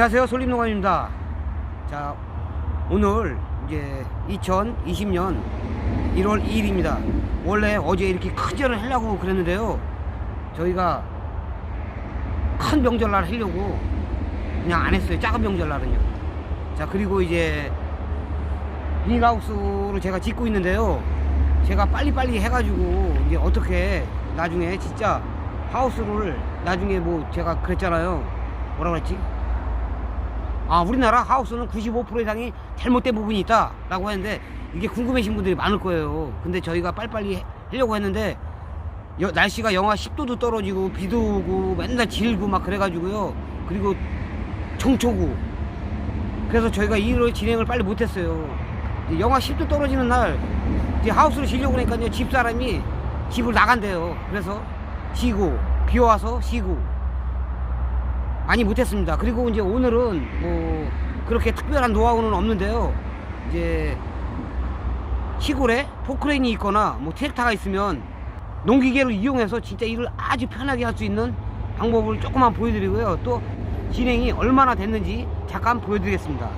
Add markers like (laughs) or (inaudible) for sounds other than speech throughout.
안녕하세요. 솔림농원입니다. 자 오늘 이제 2020년 1월 2일입니다. 원래 어제 이렇게 큰절을 하려고 그랬는데요. 저희가 큰 명절날 하려고 그냥 안 했어요. 작은 명절날은요. 자 그리고 이제 비닐하우스를 제가 짓고 있는데요. 제가 빨리빨리 해가지고 이제 어떻게 나중에 진짜 하우스를 나중에 뭐 제가 그랬잖아요. 뭐라 그랬지 아 우리나라 하우스는 95% 이상이 잘못된 부분이 있다 라고 했는데 이게 궁금해하신 분들이 많을 거예요. 근데 저희가 빨리빨리 해- 하려고 했는데 여- 날씨가 영하 10도도 떨어지고 비도 오고 맨날 질고 막 그래가지고요. 그리고 정초고. 그래서 저희가 일을 진행을 빨리 못했어요. 영하 10도 떨어지는 날 이제 하우스를 지려고 그러니까요. 집사람이 집을 나간대요. 그래서 쉬고 비 와서 쉬고 많이 못했습니다. 그리고 이제 오늘은 뭐 그렇게 특별한 노하우는 없는데요. 이제 시골에 포크레인이 있거나 뭐 트랙터가 있으면 농기계를 이용해서 진짜 일을 아주 편하게 할 수 있는 방법을 조금만 보여드리고요. 또 진행이 얼마나 됐는지 잠깐 보여드리겠습니다.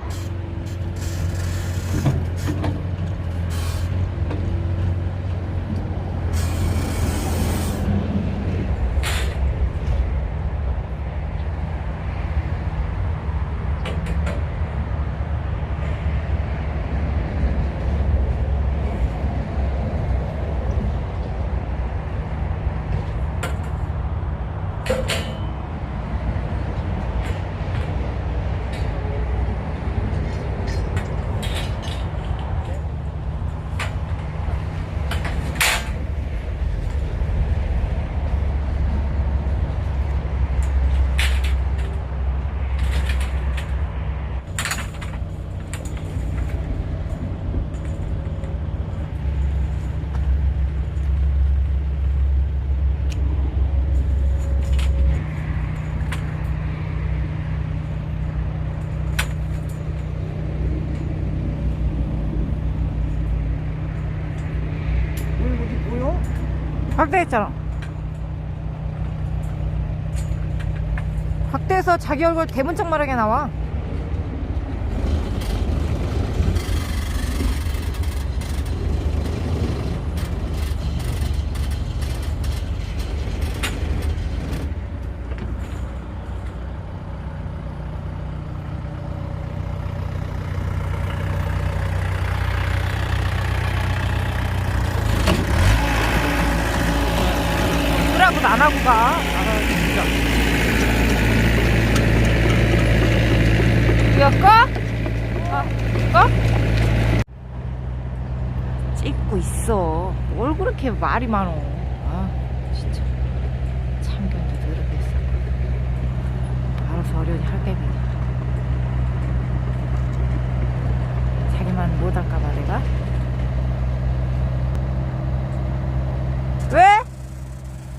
오늘 뭐지 보여? 확대했잖아. 확대해서 자기 얼굴 대문짝만하게 나와. 안 하고 가. 아, 진짜. 이거 꺼? 아, 꺼? 찍고 있어. 뭘 그렇게 말이 많어. 아, 진짜. 참견도 더럽게 했어. 알아서 어련히 할게, 그냥. 자기만 못할까봐 내가? 왜?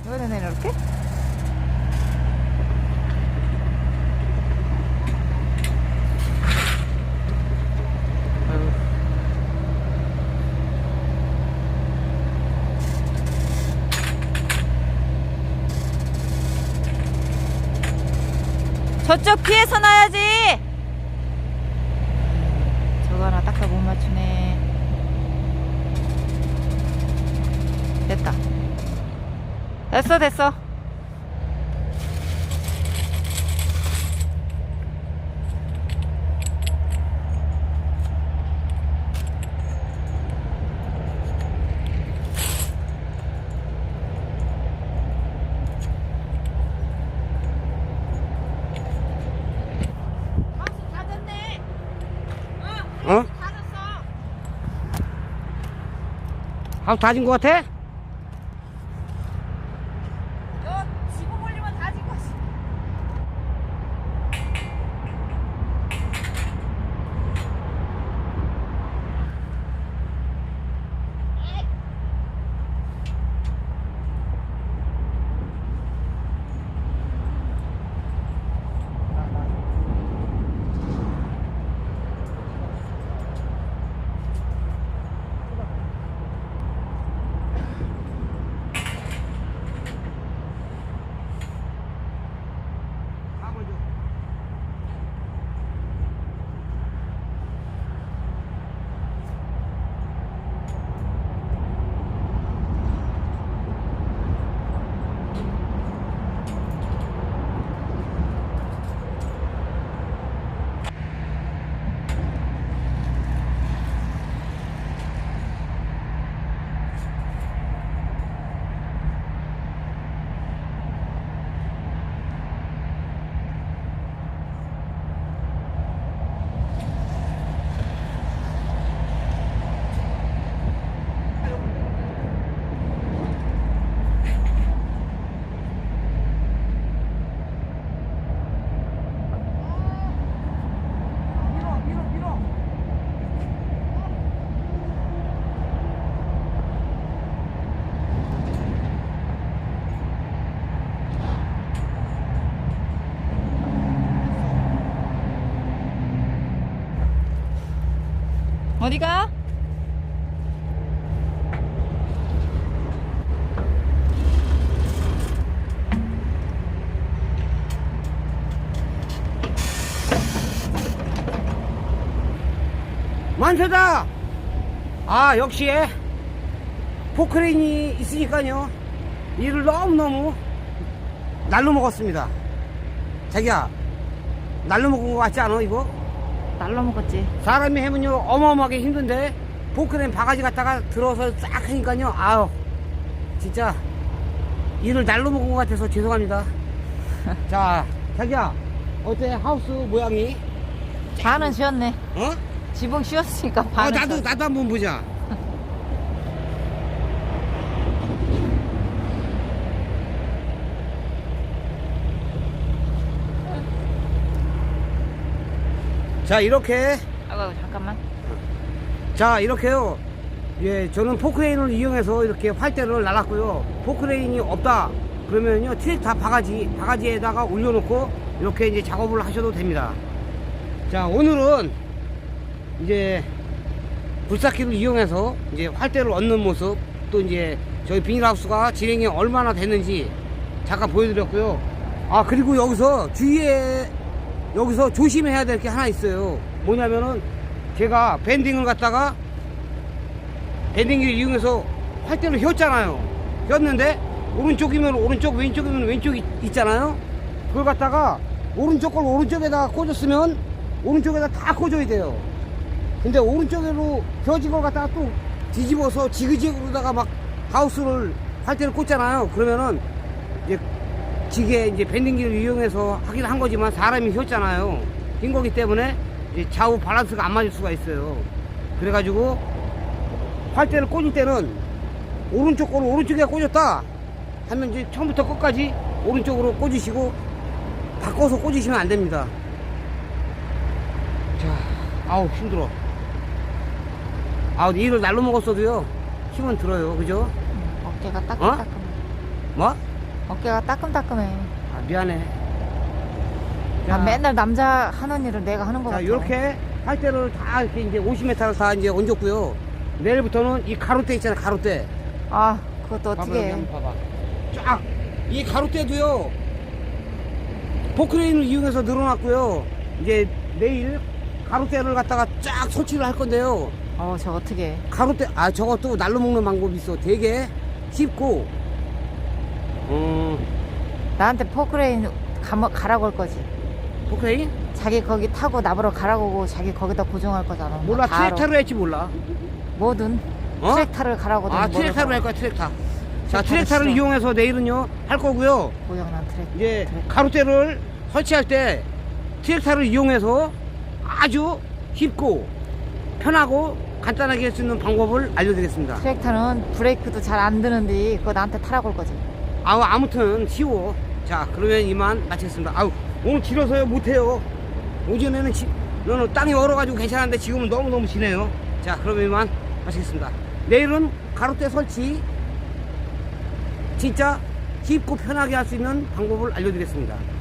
왜 내내 이렇게? 저쪽 피해서 놔야지. 저거 하나 딱딱 못 맞추네. 됐다. 됐어 됐어 어? 하우스 다진 것 같아? 어디가? 만세다! 아, 역시, 포크레인이 있으니까요. 일을 너무너무 날로 먹었습니다. 자기야, 날로 먹은 거 같지 않아, 이거? 날로 먹었지. 사람이 해면요, 어마어마하게 힘든데, 포크레인 바가지 갖다가 들어서 싹 하니까요, 아유, 진짜, 일을 날로 먹은 것 같아서 죄송합니다. (laughs) 자, 자기야, 어때, 하우스 모양이? 반은 쉬었네. 어? 지붕 쉬었으니까 아, 반은 나도, 쉬었어. 나도 한번 보자. 자, 이렇게, 아이고 잠깐만. 자, 이렇게요. 예, 저는 포크레인을 이용해서 이렇게 활대를 날랐고요. 포크레인이 없다. 그러면요, 트랙터 바가지, 바가지에다가 올려놓고 이렇게 이제 작업을 하셔도 됩니다. 자, 오늘은 이제 불사키를 이용해서 이제 활대를 얻는 모습 또 이제 저희 비닐하우스가 진행이 얼마나 됐는지 잠깐 보여드렸고요. 아 그리고 여기서 주위에 여기서 조심해야 될 게 하나 있어요. 뭐냐면은 제가 밴딩을 갖다가 밴딩기를 이용해서 활대를 휘었잖아요. 휘었는데 오른쪽이면 오른쪽 왼쪽이면 왼쪽이 있잖아요. 그걸 갖다가 오른쪽 걸 오른쪽에다가 꽂았으면 오른쪽에다 다 꽂아야 돼요. 근데 오른쪽으로 펴진 걸 갖다가 또 뒤집어서 지그재그로다가 막 하우스를 활대를 꽂잖아요. 그러면은 이제 지게 이제 밴딩기를 이용해서 하긴 한 거지만 사람이 휘었잖아요. 흰 거기 때문에 이제 좌우 밸런스가 안 맞을 수가 있어요. 그래가지고 활대를 꽂을 때는 오른쪽 거를 오른쪽에 꽂았다 하면 이제 처음부터 끝까지 오른쪽으로 꽂으시고 바꿔서 꽂으시면 안 됩니다. 자, 아우 힘들어. 아우 일을 날로 먹었어도요 힘은 들어요, 그죠? 응, 어깨가 따끔따끔해. 뭐? 어깨가 따끔따끔해. 아 미안해. 난 아, 맨날 남자 하는 일을 내가 하는 거 자 같아. 이렇게 할 때를 다 이렇게 이제 50m를 다 이제 얹었고요. 내일부터는 이 가로대 있잖아, 가로대. 아 그것도 봐봐, 어떻게 여기 해. 한번 봐봐. 쫙! 이 가로대도요, 포크레인을 이용해서 늘어났고요. 이제 내일 가로대를 갖다가 쫙 설치를 할 건데요. 어, 저 어떻게 해. 가로대, 아, 저것도 날로 먹는 방법이 있어. 되게 쉽고, 음, 나한테 포크레인 가, 가라고 할 거지. 포크레인? 자기 거기 타고 나보러 가라고 하고 자기 거기다 고정할 거잖아. 몰라, 다 알아. 트랙타로 할지 몰라. 뭐든 어? 트랙타를 가라고 아, 트랙타로 할 거야, 트랙타. 자, 트랙타를 싫어. 이용해서 내일은요, 할 거고요. 고정난 트랙. 이제 트랙. 가로대를 설치할 때 트랙타를 이용해서 아주 쉽고 편하고 간단하게 할 수 있는 방법을 알려드리겠습니다. 트랙터는 브레이크도 잘 안 드는데 그거 나한테 타라고 할 거지. 아우 아무튼 쉬워. 자 그러면 이만 마치겠습니다. 아우 오늘 길어서요 못해요. 오전에는 지, 너는 땅이 얼어가지고 괜찮은데 지금은 너무너무 지네요. 자 그러면 이만 마치겠습니다. 내일은 가로대 설치 진짜 쉽고 편하게 할 수 있는 방법을 알려드리겠습니다. 자